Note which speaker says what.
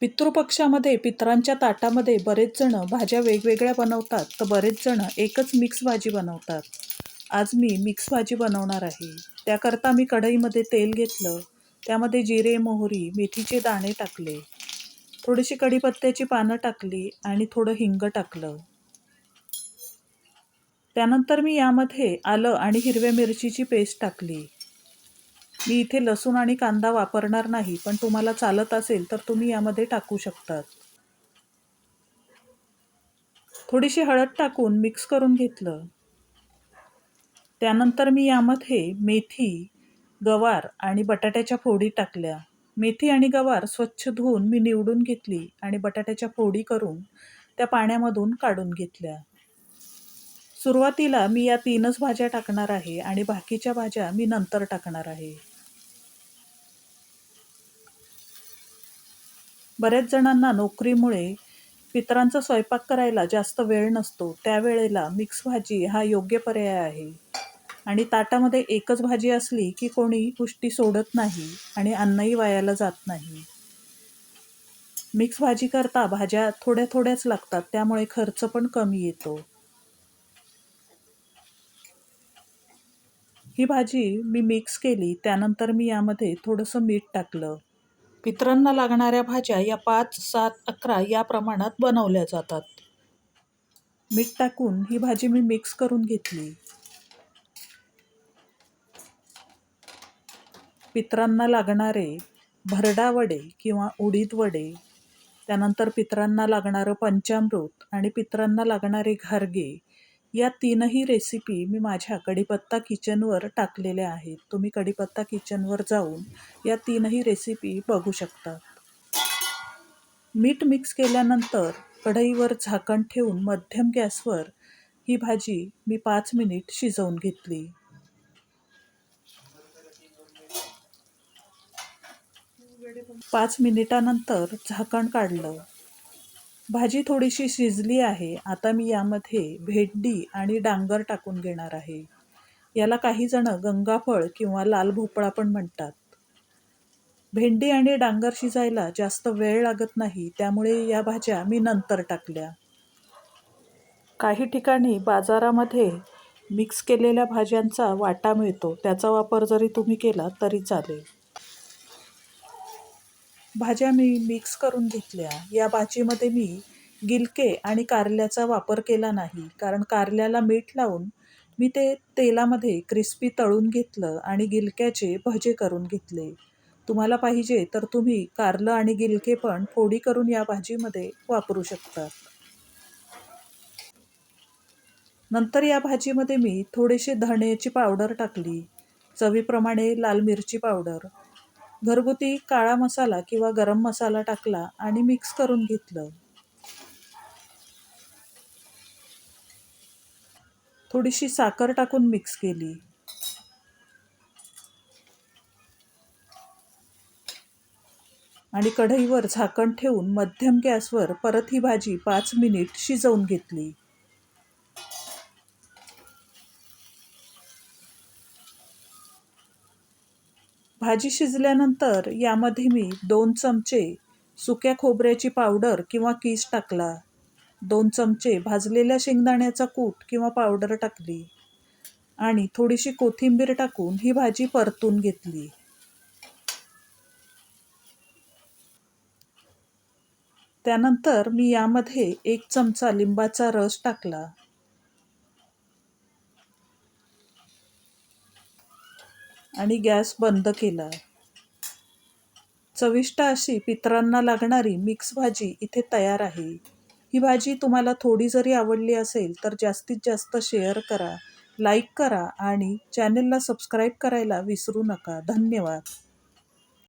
Speaker 1: पितृपक्षामध्ये पितरांच्या ताटामध्ये बरेच जण भाज्या वेगवेगळ्या बनवतात तर बरेच जण एकच मिक्स भाजी बनवतात. आज मी मिक्स भाजी बनवणार आहे. त्याकरता मी कढईमध्ये तेल घेतलं. त्यामध्ये जिरे मोहरी मेथीचे दाणे टाकले. थोडीशी कढीपत्त्याची पानं टाकली आणि थोडं हिंग टाकलं. त्यानंतर मी यामध्ये आलं आणि हिरव्या मिरचीची पेस्ट टाकली. मी इथे लसूण आणि कांदा वापरणार नाही पण तुम्हाला चालत असेल तर तुम्ही यामध्ये टाकू शकतात. थोडीशी हळद टाकून मिक्स करून घेतलं. त्यानंतर मी यामध्ये मेथी गवार आणि बटाट्याच्या फोडी टाकल्या. मेथी आणि गवार स्वच्छ धुवून मी निवडून घेतली आणि बटाट्याच्या फोडी करून त्या पाण्यामधून काढून घेतल्या. सुरुवातीला मी या तीनच भाज्या टाकणार आहे आणि बाकीच्या भाज्या मी नंतर टाकणार आहे. बऱ्याच जणांना नोकरीमुळे पितरांचा स्वयंपाक करायला जास्त वेळ नसतो. त्यावेळेला मिक्स भाजी हा योग्य पर्याय आहे. आणि ताटामध्ये एकच भाजी असली की कोणी पुष्टी सोडत नाही आणि अन्नही वायाला जात नाही. मिक्स भाजी करता भाज्या थोड्या थोड्याच लागतात त्यामुळे खर्च पण कमी येतो. ही भाजी मी मिक्स केली त्यानंतर मी यामध्ये थोडंसं मीठ टाकलं. पितरांना लागणाऱ्या भाज्या या पाच सात अकरा या प्रमाणात बनवल्या जातात. मीठ टाकून ही भाजी मी मिक्स करून घेतली. पितरांना लागणारे भरडा वडे किंवा उडीद वडे त्यानंतर पितरांना लागणारं पंचामृत आणि पितरांना लागणारे घारगे या तीनही रेसिपी मी माझ्या कढीपत्ता किचनवर टाकलेल्या आहेत. तुम्ही कढीपत्ता किचनवर जाऊन या तीनही रेसिपी बघू शकता मीठ मिक्स केल्यानंतर कढईवर झाकण ठेवून मध्यम गॅसवर ही भाजी मी पाच मिनिट शिजवून घेतली. पाच मिनिटानंतर झाकण काढलं. भाजी थोडीशी शिजली आहे. आता मी यामध्ये भेंडी आणि डांगर टाकून घेणार आहे. याला काही जण गंगाफळ किंवा लाल भोपळा पण म्हणतात. भेंडी आणि डांगर शिजायला जास्त वेळ लागत नाही त्यामुळे या भाज्या मी नंतर टाकल्या. काही ठिकाणी बाजारामध्ये मिक्स केलेल्या भाज्यांचा वाटा मिळतो. त्याचा वापर जरी तुम्ही केला तरी चालेल. भाज्या मी मिक्स करून घेतल्या. या भाजीमध्ये मी गिलके आणि कारल्याचा वापर केला नाही. कारण कारल्याला मीठ लावून मी ते तेलामध्ये क्रिस्पी तळून घेतलं आणि गिलक्याचे भजे करून घेतले. तुम्हाला पाहिजे तर तुम्ही कारलं आणि गिलके पण फोडी करून या भाजीमध्ये वापरू शकता. नंतर या भाजीमध्ये मी थोडेसे धण्याची पावडर टाकली. चवीप्रमाणे लाल मिरची पावडर. घरगुती काळा मसाला किंवा गरम मसाला टाकला आणि मिक्स करून घेतलं. थोडीशी साखर टाकून मिक्स केली. आणि कढईवर झाकण ठेवून मध्यम गॅसवर परत ही भाजी पाच मिनिट शिजवून घेतली. भाजी शिजल्यानंतर यामध्ये मी दोन चमचे सुक्या खोबऱ्याची पावडर किंवा कीस टाकला. दोन चमचे भाजलेल्या शेंगदाण्याचा कूट किंवा पावडर टाकली आणि थोडीशी कोथिंबीर टाकून ही भाजी परतून घेतली. त्यानंतर मी यामध्ये एक चमचा लिंबाचा रस टाकला. आणि गॅस बंद केला. चविष्ट अशी पितरांना लागणारी मिक्स भाजी इथे तयार आहे. ही भाजी तुम्हाला थोडी जरी आवडली असेल तर जास्तीत जास्त शेअर करा लाईक करा आणि चॅनेलला सबस्क्राईब करायला विसरू नका. धन्यवाद.